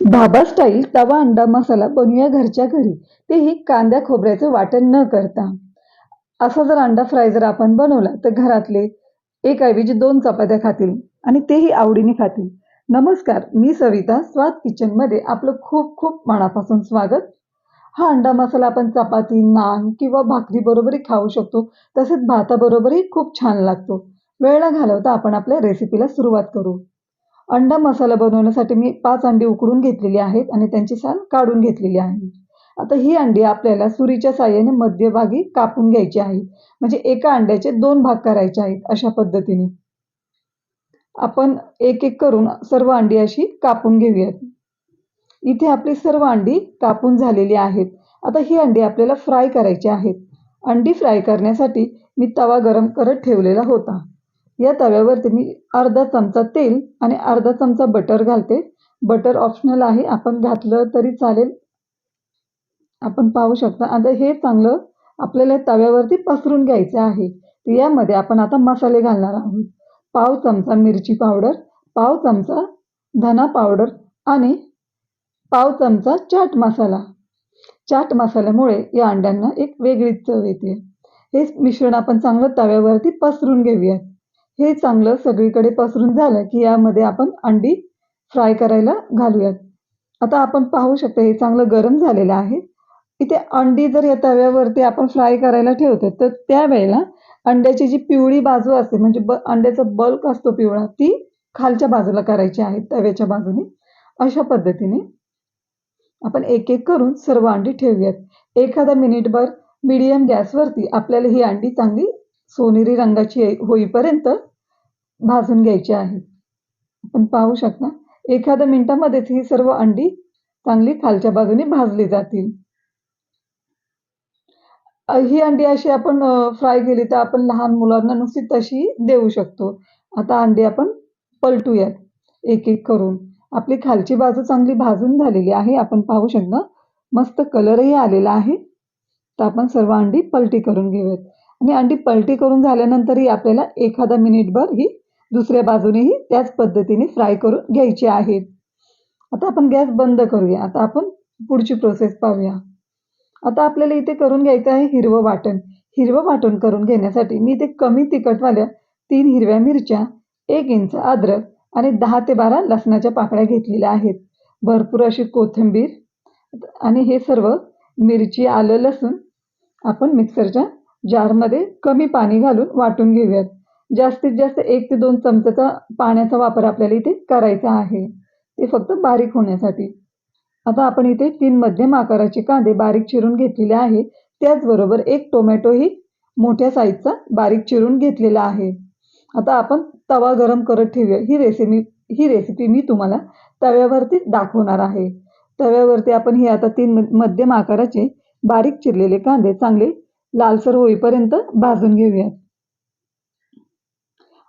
Dhaba style तवा अंडा मसाला बनवूया घरच्या घरी. तेही कांद्या खोबऱ्याचं वाटण न करता. असा जर अंडा फ्राय जर आपण बनवला तर घरातले एक ऐवजी दोन चपात्या खातील आणि तेही आवडीने खातील. नमस्कार मी सविता स्वाद किचनमध्ये आपलं खूप खूप मनापासून स्वागत. हा अंडा मसाला आपण चपाती नान किंवा भाकरीबरोबरही खाऊ शकतो. तसेच भाताबरोबरही खूप छान लागतो. वेळ न घालवता आपण आपल्या रेसिपीला सुरुवात करू. अंडा मसाला बनवण्यासाठी मी पाच अंडी उकडून घेतलेली आहेत आणि त्यांची साल काढून घेतलेली आहे. आता ही अंडी आपल्याला सुरीच्या साह्याने मध्यभागी कापून घ्यायची आहे. म्हणजे एका अंड्याचे दोन भाग करायचे आहेत अशा पद्धतीने. आपण एक एक करून सर्व अंडी अशी कापून घेऊयात. इथे आपली सर्व अंडी कापून झालेली आहेत. आता ही अंडी आपल्याला फ्राय करायची आहेत. अंडी फ्राय करण्यासाठी मी तवा गरम करत ठेवलेला होता. या तव्यावरती मी अर्धा चमचा तेल आणि अर्धा चमचा बटर घालते. बटर ऑप्शनल आहे. आपण घातलं तरी चालेल. आपण पाहू शकता. आता हे चांगलं आपल्याला तव्यावरती पसरून घ्यायचं आहे. तर यामध्ये आपण आता मसाले घालणार आहोत. पाव चमचा मिरची पावडर पाव चमचा धना पावडर आणि पाव चमचा चाट मसाला. चाट मसाल्यामुळे या अंड्यांना एक वेगळीच चव येते. हे मिश्रण आपण चांगलं तव्यावरती पसरून घेऊयात. हे चांगलं सगळीकडे पसरून झालं की यामध्ये आपण अंडी फ्राय करायला घालूयात. आता आपण पाहू शकतो हे चांगलं गरम झालेलं आहे. इथे अंडी जर या तव्यावरती आपण फ्राय करायला ठेवतो तर त्यावेळेला अंड्याची जी पिवळी बाजू असते म्हणजे ब अंड्याचा बल्क असतो पिवळा ती खालच्या बाजूला करायची आहे तव्याच्या बाजूने. अशा पद्धतीने आपण एक एक करून सर्व अंडी ठेवूयात. एखादा मिनिटभर मीडियम गॅसवरती आपल्याला ही अंडी चांगली सोनेरी रंगाची होईपर्यंत भाजून घ्यायची आहेत आपण पाहू शकता एखाद्या मिनिटामध्येच ही सर्व अंडी चांगली खालच्या बाजूने भाजली जातील. ही अंडी अशी आपण फ्राय केली तर आपण लहान मुलांना नुसती तशी देऊ शकतो. आता अंडी आपण पलटूयात एक एक करून. आपली खालची बाजू चांगली भाजून झालेली आहे. आपण पाहू शकता मस्त कलरही आलेला आहे. तर आपण सर्व अंडी पलटी करून घेऊयात. आणि अंडी पलटी करून झाल्यानंतरही आपल्याला एखादा मिनिटभर ही दुसऱ्या बाजूनेही त्याच पद्धतीने फ्राय करून घ्यायचे आहेत. आता आपण गॅस बंद करूया. आता आपण पुढची प्रोसेस पाहूया. आता आपल्याला इथे करून घ्यायचं आहे हिरवं वाटण. हिरवं वाटण करून घेण्यासाठी मी इथे कमी तिखटवाल्या तीन हिरव्या मिरच्या एक इंच अद्रक आणि दहा ते बारा लसणाच्या पाकळ्या घेतलेल्या आहेत. भरपूर अशी कोथिंबीर आणि हे सर्व मिरची आलं लसूण आपण मिक्सरच्या जारमध्ये कमी पाणी घालून वाटून घेऊयात. जास्तीत जास्त एक ते दोन चमच्याचा पाण्याचा वापर आपल्याला इथे करायचा आहे. ते फक्त बारीक होण्यासाठी. आता आपण इथे तीन मध्यम आकाराचे कांदे बारीक चिरून घेतलेले आहे त्याचबरोबर एक टोमॅटोही मोठ्या साईजचा बारीक चिरून घेतलेला आहे. आता आपण तवा गरम करत ठेवूया. ही रेसिपी ही रेसिपी मी तुम्हाला तव्यावरती दाखवणार आहे. तव्यावरती आपण हे आता तीन मध्यम आकाराचे बारीक चिरलेले कांदे चांगले लालसर होईपर्यंत भाजून घेऊयात.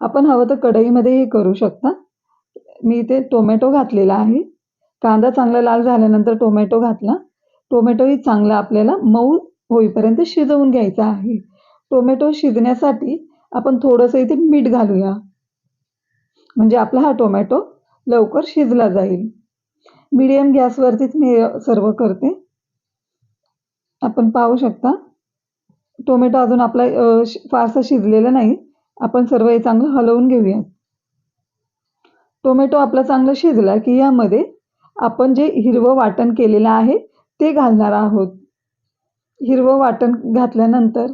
आपण हवं तर कढईमध्येही करू शकता. मी इथे टोमॅटो घातलेला आहे. कांदा चांगला लाल झाल्यानंतर टोमॅटो घातला. टोमॅटोही चांगला आपल्याला मऊ होईपर्यंत शिजवून घ्यायचा आहे. टोमॅटो शिजण्यासाठी आपण थोडंसं इथे मीठ घालूया. म्हणजे आपला हा टोमॅटो लवकर शिजला जाईल. मिडियम गॅसवरतीच मी सर्व करते. आपण पाहू शकता. टोमॅटो अजून आपला फारसा शिजलेला नाही. आपण सर्व हे चांगलं हलवून घेऊयात. टोमॅटो आपला चांगला शिजला की यामध्ये आपण जे हिरवं वाटण केलेलं आहे ते घालणार आहोत. हिरवं वाटण घातल्यानंतर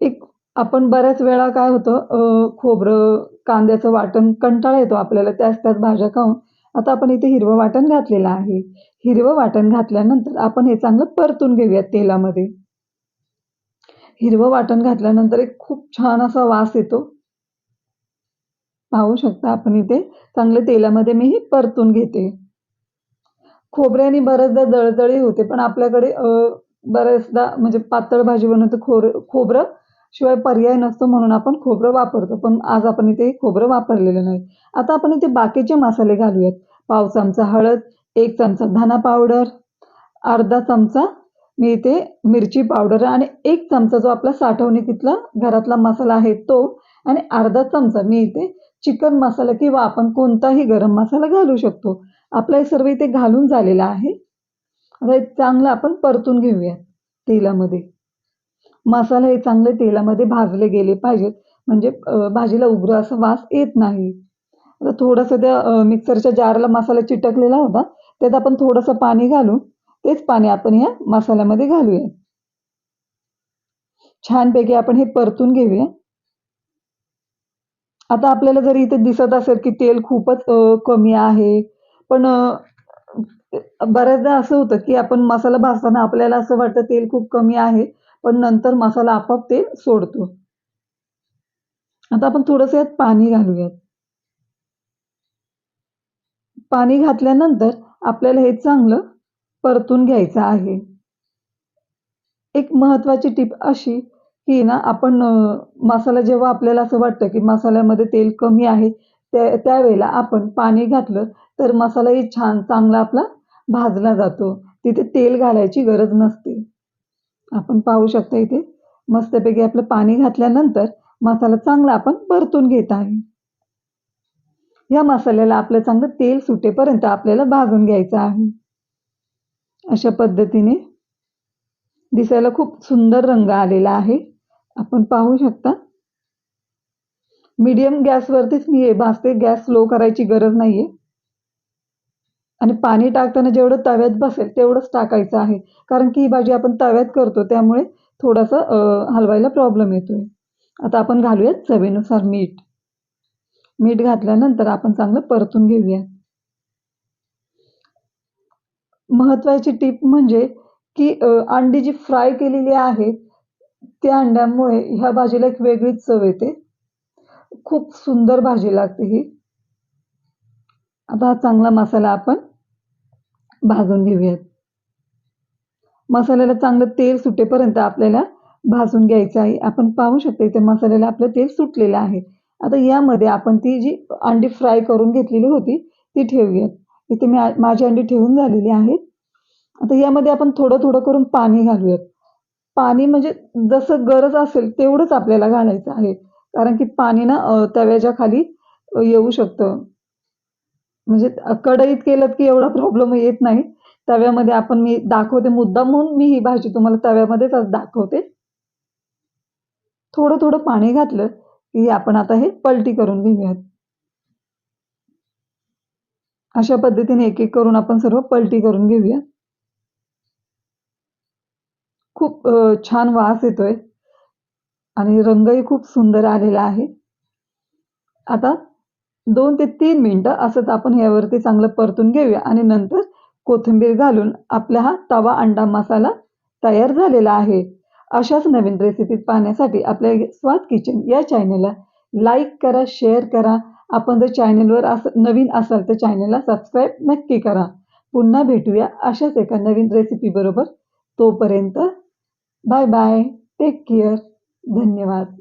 एक आपण बऱ्याच वेळा काय होतं खोबरं कांद्याचं वाटण कंटाळा येतो आपल्याला त्याच त्याच भाज्या खाऊन. आता आपण इथे हिरवं वाटण घातलेलं आहे. हिरवं वाटण घातल्यानंतर आपण हे चांगलं परतून घेऊयात तेलामध्ये. हिरवं वाटण घातल्यानंतर एक खूप छान असा वास येतो. पाहू शकता आपण इथे. चांगले तेलामध्ये मी ही परतून घेते. खोबऱ्याने बऱ्याचदा दळदळी होते पण आपल्याकडे बऱ्याचदा म्हणजे पातळ भाजी बनवतो खोर खोबरं शिवाय पर्याय नसतो म्हणून आपण खोबरं वापरतो पण आज आपण इथे खोबरं वापरलेलं नाही. आता आपण इथे बाकीचे मसाले घालूयात. पाव चमचा हळद एक चमचा धना पावडर अर्धा चमचा मी इथे मिरची पावडर आणि एक चमचा जो आपला साठवणुकीतला घरातला मसाला आहे तो आणि अर्धा चमचा मी इथे चिकन मसाला किंवा आपण कोणताही गरम मसाला घालू शकतो. आपला हे सर्व इथे घालून झालेला आहे. आता चांगलं आपण परतून घेऊया तेलामध्ये. मसाला हे चांगले तेलामध्ये भाजले गेले पाहिजेत. म्हणजे भाजीला उग्र असा वास येत नाही. आता थोडंसं त्या मिक्सरच्या जारला मसाला चिटकलेला होता. त्यात आपण थोडंसं पाणी घालून तेच पाणी आपण या मसाल्यामध्ये घालूया. छानपैकी आपण हे परतून घेऊया. आता आपल्याला जरी इथे दिसत असेल की तेल खूपच कमी आहे पण बऱ्याचदा असं होतं की आपण मसाला भाजताना आपल्याला असं वाटतं तेल खूप कमी आहे पण नंतर मसाला आपोआप तेल सोडतो. आता आपण थोडंसं यात पाणी घालूयात. पाणी घातल्यानंतर आपल्याला हे चांगलं परतून घ्यायचं आहे. एक महत्त्वाची टीप अशी की ना आपण मसाला जेव्हा आपल्याला असं वाटतं की मसाल्यामध्ये तेल कमी आहे त्या त्यावेळेला आपण पाणी घातलं तर मसालाही छान चांगला आपला भाजला जातो. तिथे तेल घालायची गरज नसते. आपण पाहू शकता इथे मस्तपैकी आपलं पाणी घातल्यानंतर मसाला चांगला आपण परतून घेत आहे. या मसाल्याला आपलं चांगलं तेल सुटेपर्यंत आपल्याला भाजून घ्यायचं आहे. अशा पद्धतीने दिसायला खूप सुंदर रंग आलेला आहे. आपण पाहू शकता. मीडियम गॅसवरतीच मी हे भाजते गॅस स्लो करायची गरज नाहीये. आणि पाणी टाकताना जेवढं तव्यात बसेल तेवढंच टाकायचं आहे. कारण की ही भाजी आपण तव्यात करतो त्यामुळे थोडासा हलवायला प्रॉब्लेम येतोय. आता आपण घालूयात चवीनुसार मीठ. मीठ घातल्यानंतर आपण चांगलं परतून घेऊया महत्त्वाची टीप म्हणजे की अंडी जी फ्राय केलेली आहे त्या अंड्यामुळे ह्या भाजीला एक वेगळीच चव येते. खूप सुंदर भाजी लागते ही. आता हा चांगला मसाला आपण भाजून घेऊयात. मसाल्याला चांगलं तेल सुटेपर्यंत आपल्याला भाजून घ्यायचं आहे. आपण पाहू शकतो इथे मसाल्याला आपलं तेल सुटलेलं आहे. आता यामध्ये आपण ती जी अंडी फ्राय करून घेतलेली होती ती ठेवूयात. इथे मी माझी अंडी ठेवून झालेली आहेत आता यामध्ये आपण थोडं थोडं करून पाणी घालूयात. पाणी म्हणजे जसं गरज असेल तेवढंच आपल्याला घालायचं आहे. कारण की पाणी ना तव्याच्या खाली येऊ शकतं. म्हणजे कढईत केलं की एवढा प्रॉब्लेम येत नाही. तव्यामध्ये आपण मी दाखवते. मुद्दाम म्हणून मी ही भाजी तुम्हाला तव्यामध्येच आज दाखवते. थोडं थोडं पाणी घातलं की आपण आता हे पलटी करून घेऊयात. अशा पद्धतीने एक एक करून आपण सर्व पलटी करून घेऊया खूप छान वास येतोय. आणि रंगही खूप सुंदर आलेला आहे. आता दोन ते तीन मिनटं असंच आपण यावरती चांगलं परतून घेऊया आणि नंतर कोथिंबीर घालून आपला हा तवा अंडा मसाला तयार झालेला आहे. अशाच नवीन रेसिपी पाहण्यासाठी आपल्या स्वाद किचन या चॅनलला लाईक करा शेअर करा. आपण जर चॅनलवर असं नवीन असाल तर चॅनलला सबस्क्राईब नक्की करा. पुन्हा भेटूया अशाच एका नवीन रेसिपी बरोबर. तोपर्यंत बाय बाय टेक केअर धन्यवाद.